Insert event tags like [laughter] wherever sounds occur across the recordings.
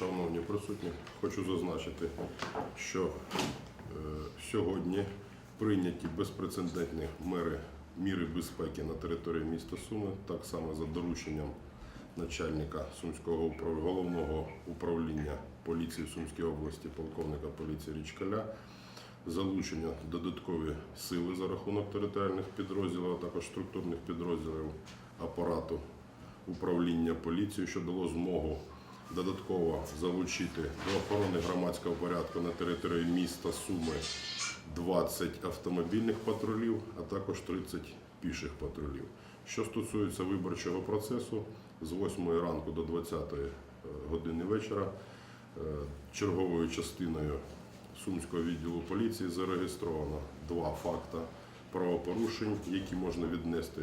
Шановні присутні, хочу зазначити, що е, сьогодні прийняті безпрецедентні мери міри безпеки на території міста Суми, так само за дорученням начальника Сумського головного управління поліції в Сумській області, полковника поліції Річкаля, залучення додаткові сили за рахунок територіальних підрозділів, а також структурних підрозділів апарату управління поліцією, що дало змогу додатково залучити до охорони громадського порядку на території міста Суми 20 автомобільних патрулів, а також 30 піших патрулів. Що стосується виборчого процесу, з 8 ранку до 20 години вечора е, черговою частиною Сумського відділу поліції зареєстровано два факти правопорушень, які можна віднести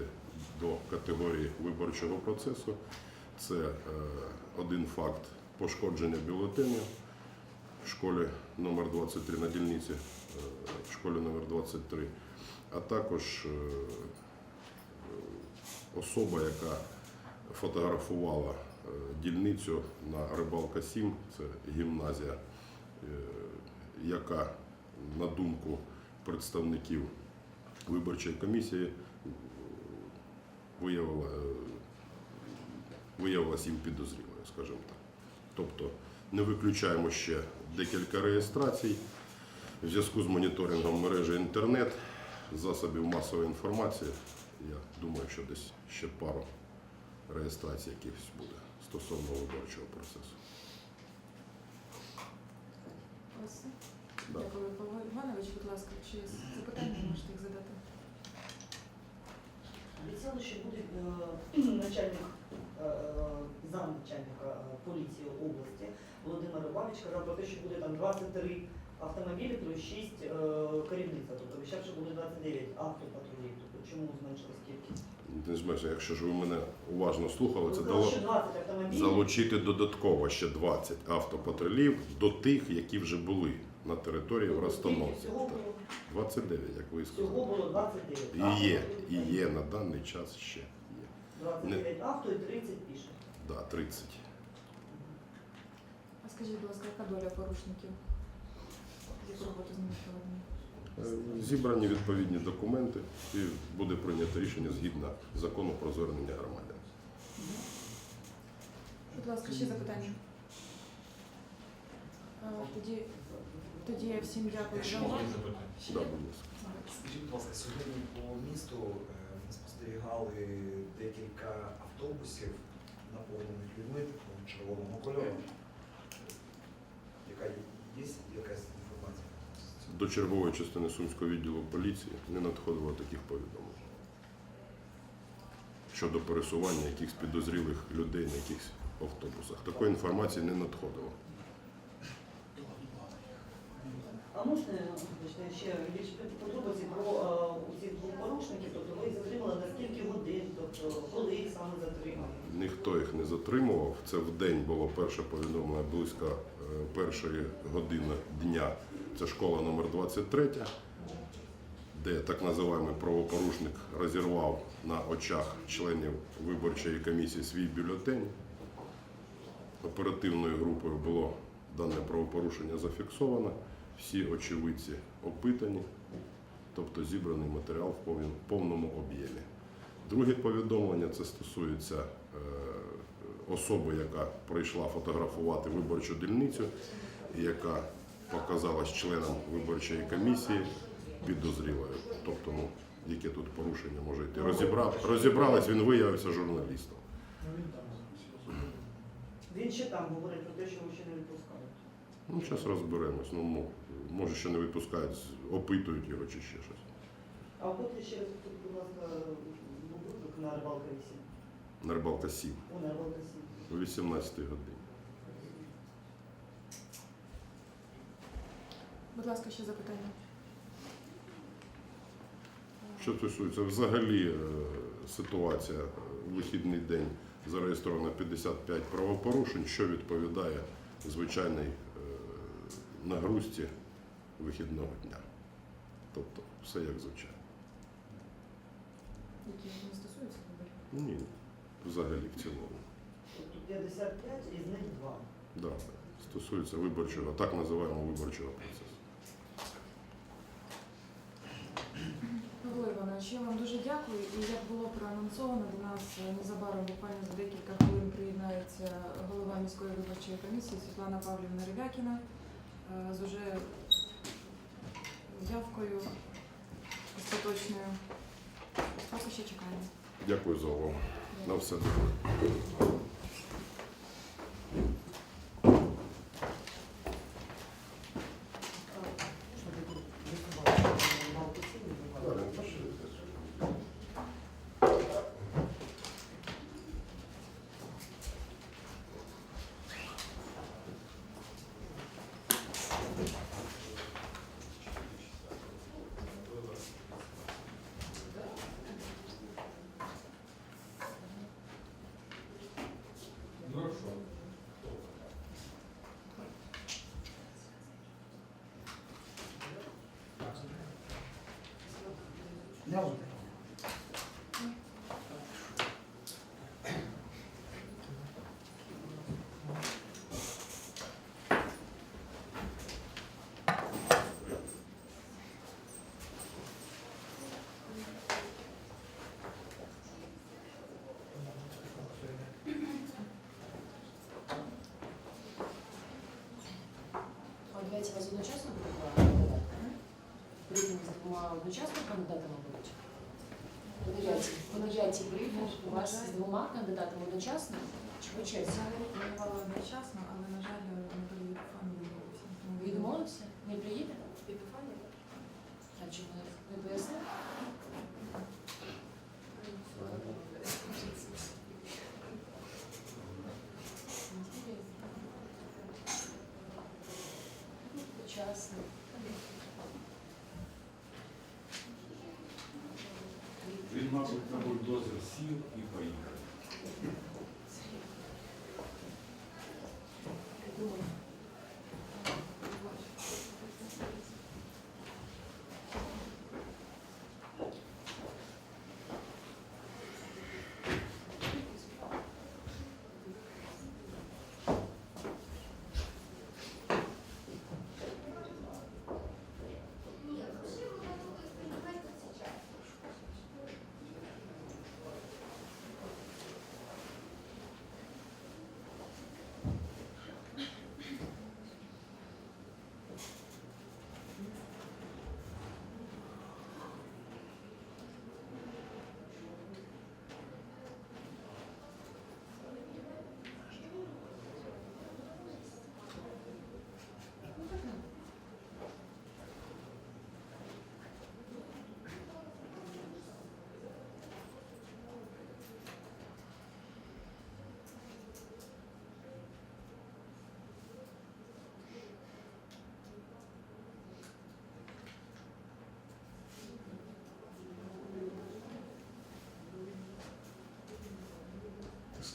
до категорії виборчого процесу. Це е, один факт пошкодження бюлетенів в школі номер 23 на дільниці е, в школі номер 23, а також е, особа, яка фотографувала дільницю на Рибалка 7, це гімназія, яка, на думку представників виборчої комісії, виявила, виявилася їм підозрілою, скажімо так. Тобто не виключаємо ще декілька реєстрацій в зв'язку з моніторингом мережі інтернет, засобів масової інформації. Я думаю, що десь ще пару реєстрацій якихось буде стосовно виборчого процесу. Ось. Да. Дякую, Павло Іванович, будь ласка, чи запитання можете їх задати? Обіцяли, що буде е, [clears throat] начальник, замначальника е, поліції області Володимир Іванович казав про те, що буде там 23 автомобілі плюс 6 е, керівництва. Тобто обіцяв, що буде 29 автопатрулів. Тобто чому зменшилась кількість? Не зменшує, якщо ж ви мене уважно слухали, це дало 20 автомобілів. залучити додатково ще 20 автопатрулів до тих, які вже були на території в було, 29, як ви всього було 29 І є, і є на даний час ще. Є. 29 авто і 30 піших. Да, 30. А скажіть, будь ласка, яка доля порушників? Яку роботу з ними? Е, Зібрані відповідні документи і буде прийнято рішення згідно закону про звернення громадян. Будь ласка, ще запитання. Е, Тоді, тоді я всім дякую за Якщо увагу. можна Да, будь ласка. Скажіть, будь ласка, сьогодні по місту е, спостерігали декілька автобусів, наповнених людьми такого червоного кольору. Яка є якась інформація? До чергової частини Сумського відділу поліції не надходило таких повідомлень щодо пересування якихось підозрілих людей на якихось автобусах. Такої інформації не надходило. А можна ще більш подробиці про е, цих двох порушників? Тобто ви їх затримали на скільки годин, тобто коли їх саме затримали? Ніхто їх не затримував. Це в день було перше повідомлення близько е, першої години дня. Це школа номер 23, де так називаємий правопорушник розірвав на очах членів виборчої комісії свій бюлетень. Оперативною групою було дане правопорушення зафіксовано. Всі очевидці опитані, тобто зібраний матеріал в повному об'ємі. Друге повідомлення це стосується е, особи, яка прийшла фотографувати виборчу дільницю, яка показалась членом виборчої комісії підозрілою. Тобто, ну, яке тут порушення може йти. Розібрав, розібралась, він виявився журналістом. Він ще там говорить про те, що ви ще не відпускають. Ну, зараз розберемось. Ну, може, ще не випускають, опитують його чи ще щось. А от ще раз, будь ласка, на рибалка 8. На рибалка 7 О, на рибалка 7. о 18 годині. Будь ласка, ще запитання. Що стосується взагалі е, ситуація в вихідний день зареєстровано 55 правопорушень, що відповідає звичайній е, нагрузці вихідного дня. Тобто все як звичайно. Які не стосуються виборів? Ні, взагалі в цілому. Тобто 55, із них 2. Да. стосується виборчого, так називаємо виборчого процесу. Павло Іванович, я вам дуже дякую. І як було проанонсовано, до нас незабаром буквально за декілька хвилин приєднається голова міської виборчої комісії Світлана Павлівна Ревякіна е, з уже явкою остаточною. Ще чекаємо. Дякую за увагу. На все добре. Знову таки. Одночасно кандидатами? Дев'ятій брифінг у вас з двома кандидатами одночасно? Чи по черзі? Я планувала одночасно, але, на жаль, Анатолій Єпифан відмовився. Відмовився? Не приїде? Єпифанів? А чому не пояснив? Почасно. Він, мабуть, на бульдозер сів і поїхав. Думаю.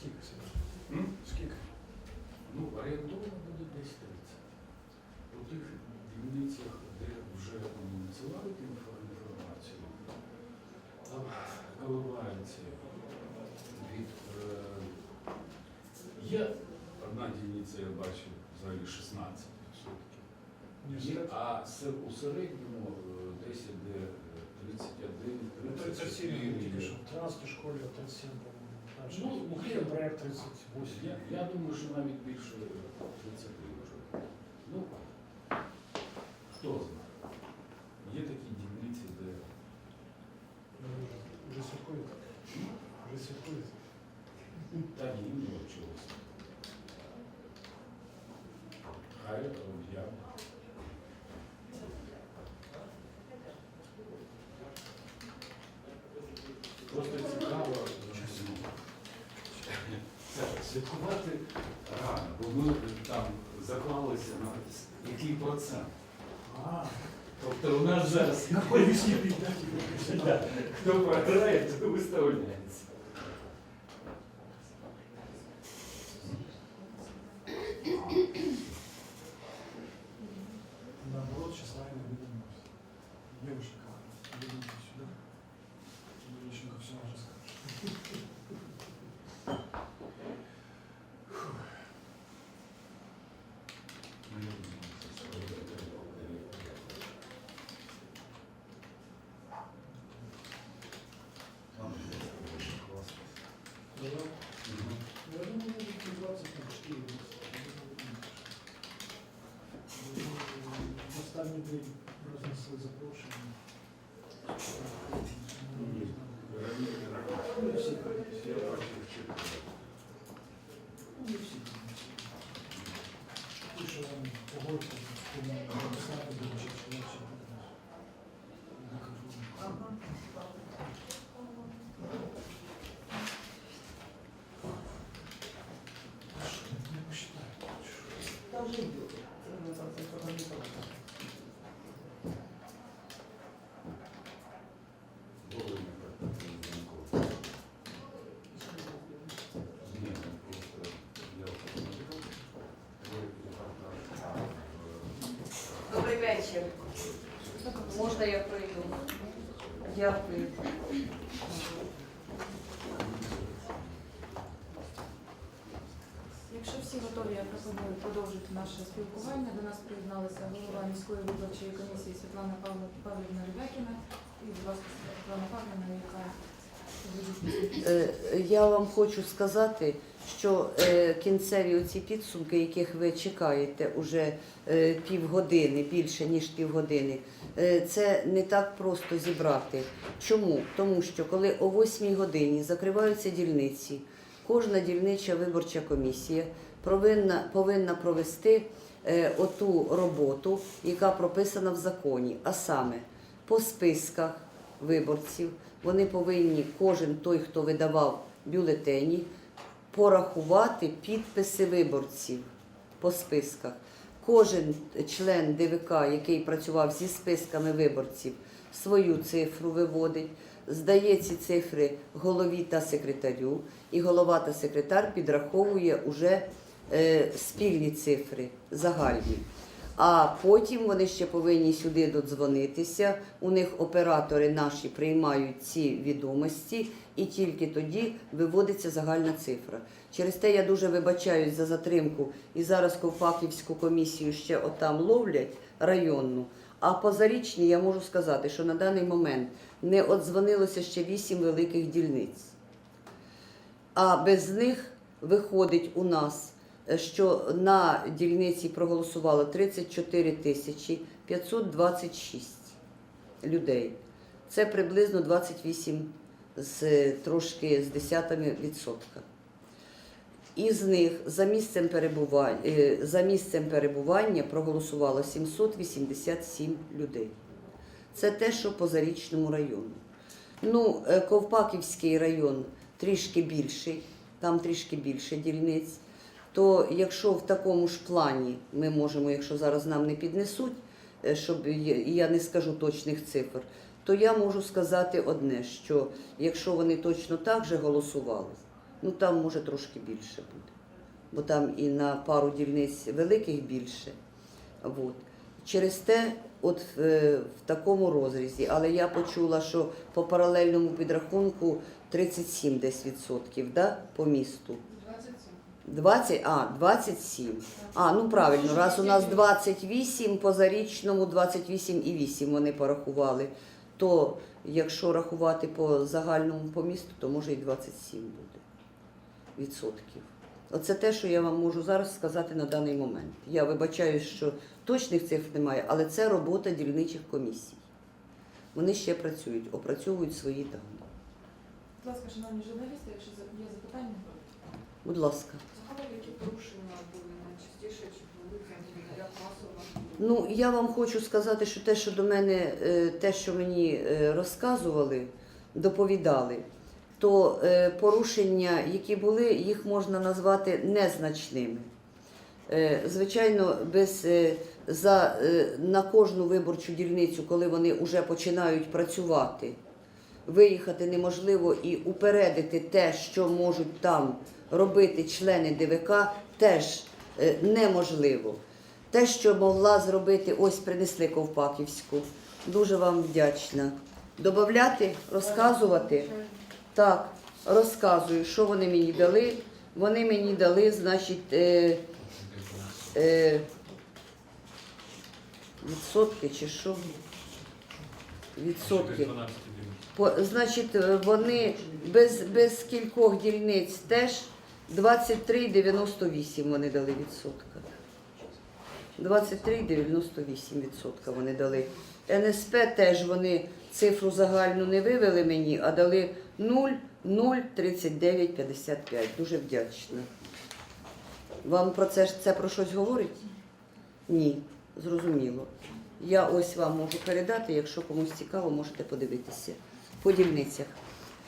Скільки М? Скільки? Ну, орієнтовно буде десь 30. У тих дільницях, де вже надсилають інфо- інформацію, там коливається від... е, Є одна дільниця, я бачу, взагалі 16 Є, а у середньому десь іде е, 31, Ну, 37 34. тільки що в 13 школі, 37, по-моєму. Ну, у є. проект 38. Я, я думаю, що навіть більше 30 вже. Ну, хто знає. Є такі дільниці, де Ну, вже- Вже святкуєте. Вже святкуєте. та ні, ну чогось. Хай об'являть. Просто цікаво це, святкувати рано, бо ми там заклалися на який процент. Тобто у нас зараз [laughs] хто програє, то виставляється. Наоборот, сейчас наверное, видим. Девушка, видите сюда. Девчонка все уже скажет. Да. Ну, Я думаю, может, 20 на 4 В останній день рознесли запрошення. Ну, не всі комісії. Ну, не всі комісії. Ті, що вам погодьте, тому написати, до речі, що я все накажу. Ага. Не посчитаю. Та вже йде. Це не так, це трохи не так. Добрий вечір. Можна я прийду? Дякую. Якщо всі готові, я пропоную продовжити наше спілкування. До нас приєдналася голова міської виборчої комісії Світлана Павлівна Рибякіна. І, будь ласка, Світлана Павлівна, яка Я вам хочу сказати, що е, кінцеві оці підсумки, яких ви чекаєте уже е, півгодини, більше ніж півгодини, е, це не так просто зібрати. Чому? Тому що коли о 8 годині закриваються дільниці, кожна дільнича виборча комісія повинна, повинна провести е, оту роботу, яка прописана в законі, а саме по списках виборців. Вони повинні, кожен той, хто видавав бюлетені, порахувати підписи виборців по списках. Кожен член ДВК, який працював зі списками виборців, свою цифру виводить, здає ці цифри голові та секретарю, і голова та секретар підраховує уже е, спільні цифри загальні. А потім вони ще повинні сюди додзвонитися. У них оператори наші приймають ці відомості, і тільки тоді виводиться загальна цифра. Через те я дуже вибачаюсь за затримку. І зараз Ковпаківську комісію ще отам ловлять районну. А позарічні я можу сказати, що на даний момент не одзвонилося ще вісім великих дільниць. А без них виходить у нас, що на дільниці проголосувало 34 тисячі 526 людей. Це приблизно 28 з е, трошки з десятими відсотка. Із них за місцем перебування, за місцем перебування проголосувало 787 людей. Це те, що по Зарічному району. Ну, е, Ковпаківський район трішки більший, там трішки більше дільниць. То якщо в такому ж плані ми можемо, якщо зараз нам не піднесуть, е, щоб я- не скажу точних цифр, то я можу сказати одне, що якщо вони точно так же голосували, ну там може трошки більше буде. Бо там і на пару дільниць великих більше. От. Через те, от в, е, в такому розрізі, але я почула, що по паралельному підрахунку 37 десь відсотків да, по місту. 20, а, 27. А, ну правильно, раз у нас 28, по зарічному 28,8 вони порахували, то якщо рахувати по загальному по місту, то може і 27 буде відсотків. Оце те, що я вам можу зараз сказати на даний момент. Я вибачаюсь, що точних цифр немає, але це робота дільничих комісій. Вони ще працюють, опрацьовують свої дані. Будь ласка, шановні журналісти, якщо є запитання. Будь ласка. Ну, я вам хочу сказати, що те, що до мене, е, те, що мені е, розказували, доповідали, то е, порушення, які були, їх можна назвати незначними. Звичайно, без, за, на кожну виборчу дільницю, коли вони вже починають працювати, виїхати неможливо і упередити те, що можуть там робити члени ДВК, теж е, неможливо. Те, що могла зробити, ось принесли Ковпаківську. Дуже вам вдячна. Добавляти, розказувати. Так, розказую, що вони мені дали. Вони мені дали, значить, е, е, Відсотки чи що? Відсотки. 12. По, значить, е, вони без, без кількох дільниць теж 23,98 вони дали відсотка. 23,98 відсотка вони дали. НСП теж вони цифру загальну не вивели мені, а дали 0,03955. Дуже вдячна. Вам про це це про щось говорить? Ні, зрозуміло. Я ось вам можу передати, якщо комусь цікаво, можете подивитися по дільницях.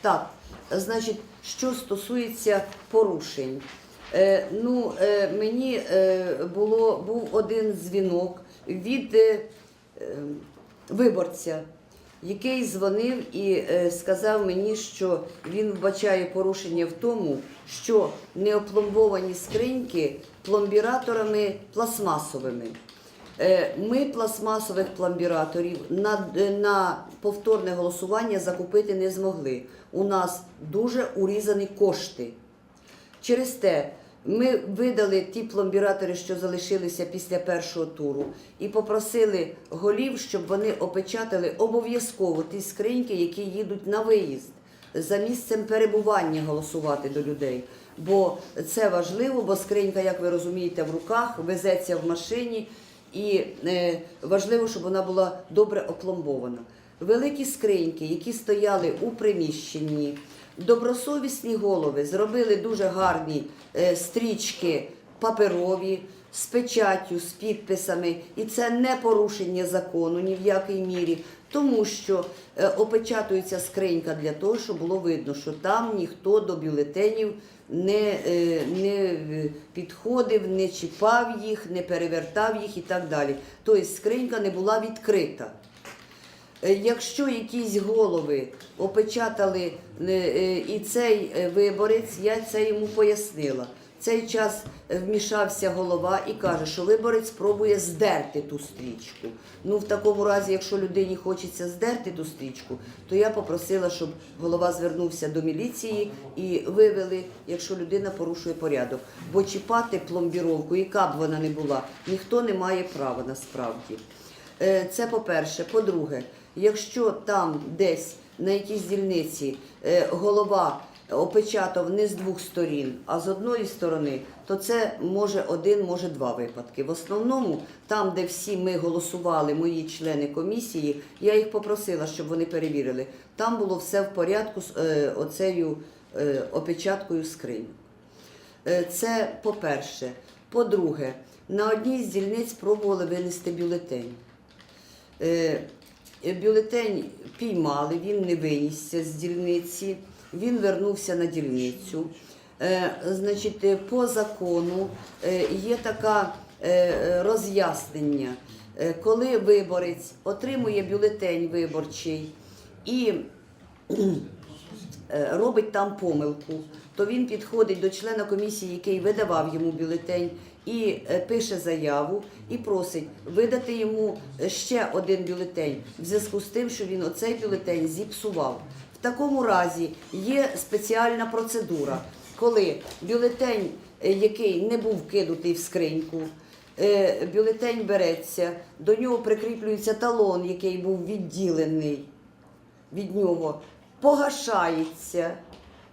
Так, значить, що стосується порушень. Е, ну, е, мені е, було, був один дзвінок від е, е, виборця, який дзвонив і е, сказав мені, що він вбачає порушення в тому, що не опломбовані скриньки пломбіраторами пластмасовими. Е, Ми пластмасових пломбіраторів на, е, на повторне голосування закупити не змогли. У нас дуже урізані кошти. Через те ми видали ті пломбіратори, що залишилися після першого туру, і попросили голів, щоб вони опечатали обов'язково ті скриньки, які їдуть на виїзд за місцем перебування голосувати до людей. Бо це важливо, бо скринька, як ви розумієте, в руках везеться в машині, і е, важливо, щоб вона була добре опломбована. Великі скриньки, які стояли у приміщенні, добросовісні голови зробили дуже гарні е, стрічки паперові з печаттю, з підписами, і це не порушення закону ні в якій мірі, тому що е, опечатується скринька для того, щоб було видно, що там ніхто до бюлетенів не, е, не е, підходив, не чіпав їх, не перевертав їх і так далі. Тобто скринька не була відкрита. Якщо якісь голови опечатали і цей виборець, я це йому пояснила. Цей час е, вмішався голова і каже, що виборець спробує здерти ту стрічку. Ну, в такому разі, якщо людині хочеться здерти ту стрічку, то я попросила, щоб голова звернувся до міліції і вивели, якщо людина порушує порядок. Бо чіпати пломбіровку, яка б вона не була, ніхто не має права насправді. Е, Це по-перше. По-друге, якщо там десь на якійсь дільниці е, голова опечатав не з двох сторін, а з одної сторони, то це може один, може два випадки. В основному, там, де всі ми голосували, мої члени комісії, я їх попросила, щоб вони перевірили. Там було все в порядку з е, оцею е, опечаткою скринь. Е, Це по-перше. По-друге, на одній з дільниць пробували винести бюлетень. Е, Бюлетень піймали, він не винісся з дільниці, він вернувся на дільницю. Е, Значить, е, по закону е, є таке роз'яснення, коли виборець отримує бюлетень виборчий і робить там помилку, то він підходить до члена комісії, який видавав йому бюлетень, і пише заяву і просить видати йому ще один бюлетень в зв'язку з тим, що він оцей бюлетень зіпсував. Такому разі є спеціальна процедура, коли бюлетень, е, який не був кинутий в скриньку, е, бюлетень береться, до нього прикріплюється талон, який був відділений від нього, погашається,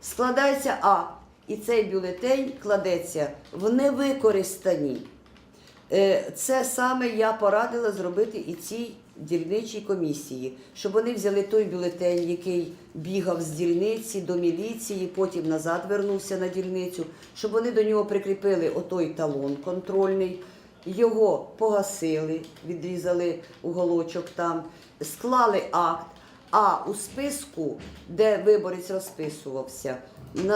складається А, і цей бюлетень кладеться в невикористані. Е, Це саме я порадила зробити і цій дільничій комісії, щоб вони взяли той бюлетень, який бігав з дільниці до міліції, потім назад вернувся на дільницю, щоб вони до нього прикріпили отой талон контрольний, його погасили, відрізали уголочок там, склали акт. А у списку, де виборець розписувався,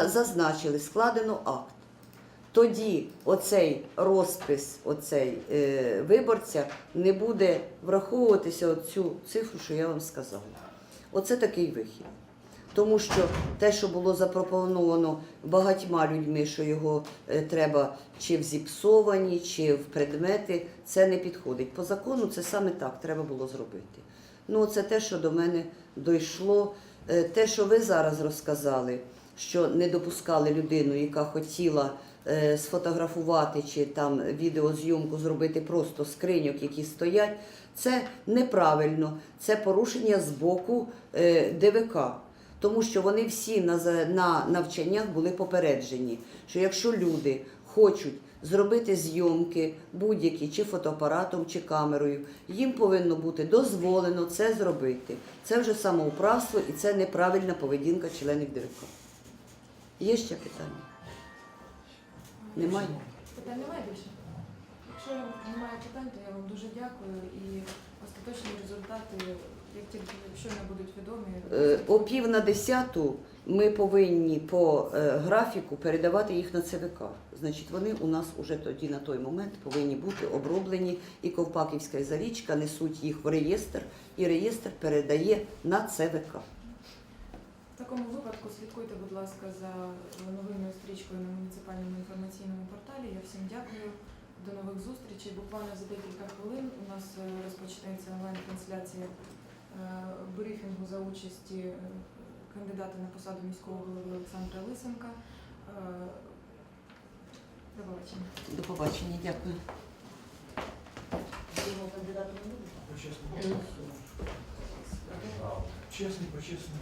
зазначили складено акт. Тоді оцей розпис оцей, е, виборця не буде враховуватися оцю цифру, що я вам сказала. Оце такий вихід. Тому що те, що було запропоновано багатьма людьми, що його е, треба чи в зіпсовані, чи в предмети, це не підходить. По закону це саме так треба було зробити. Ну, це те, що до мене дійшло. Е, Те, що ви зараз розказали, що не допускали людину, яка хотіла сфотографувати чи там відеозйомку зробити просто скриньок, які стоять, це неправильно, це порушення з боку е, ДВК. Тому що вони всі на навчаннях були попереджені, що якщо люди хочуть зробити зйомки будь-які, чи фотоапаратом, чи камерою, їм повинно бути дозволено це зробити. Це вже самоуправство і це неправильна поведінка членів ДВК. Є ще питання? Немає? Питань немає більше? Якщо немає питань, то я вам дуже дякую і остаточні результати, як тільки якщо не будуть відомі, Е, О пів на десяту ми повинні по е, графіку передавати їх на ЦВК. Значить, вони у нас уже тоді на той момент повинні бути оброблені, і Ковпаківська і Зарічка несуть їх в реєстр, і реєстр передає на ЦВК. В такому випадку слідкуйте, будь ласка, за новинною стрічкою на муніципальному інформаційному порталі. Я всім дякую. До нових зустрічей. Буквально за декілька хвилин у нас е, розпочнеться онлайн-трансляція е, брифінгу за участі е, кандидата на посаду міського голови Олександра Лисенка. До побачення. До побачення, дякую. Його кандидатом не буде? Почесно. Чесно, почесно.